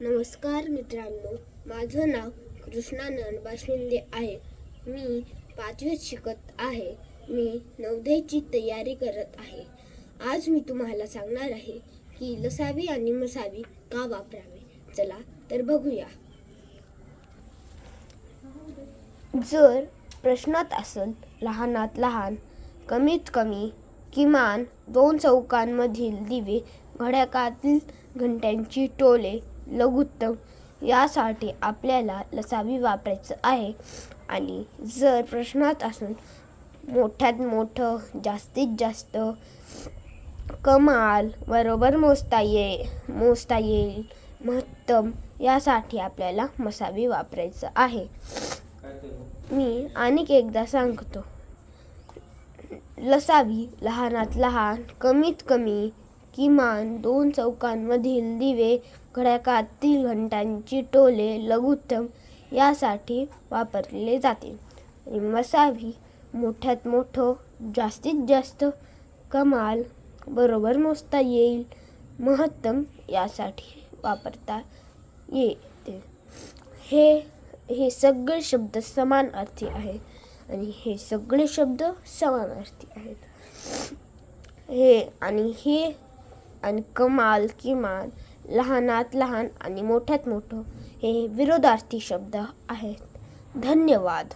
नमस्कार मित्रांनो माझं नाव कृष्णानंद बाशिंदे आहे. मी पाचवीत शिकत आहे. मी नवदेची तयारी करत आहे. आज मी तुम्हाला सांगणार आहे की लसावी आणि मसावी का वापरावे? चला तर बघूया. जर प्रश्नात असेल लहानात लहान कमीत कमी किमान दोन चौकांमधील दिवे घड्याकातील घंट्यांची टोले लघुत्तम. यासाठी आपल्याला लसावी वापरायचं आहे. आणि जर प्रश्नात असून मोठ्यात मोठं जास्तीत जास्त कमाल बरोबर मोजता ये मोजता येईल महत्तम यासाठी आपल्याला मसावी वापरायचं आहे. मी अनेक एकदा सांगतो. लसावी लहानात लहान कमीत कमी किमान दोन चौकांमधील दिवे घड्याळातील घंटांची टोले लघुत्तम यासाठी वापरले जाते. मसावी मोठ्यात मोठं जास्तीत जास्त कमाल बरोबर मोजता येईल महत्तम यासाठी वापरता येते. हे हे सगळे शब्द समान अर्थी आहेत आणि हे सगळे शब्द समान अर्थी आहेत. हे आणि हे आणि कमाल किमान लहानात लहान आणि मोठ्यात मोठं हे विरोधार्थी शब्द आहेत. धन्यवाद.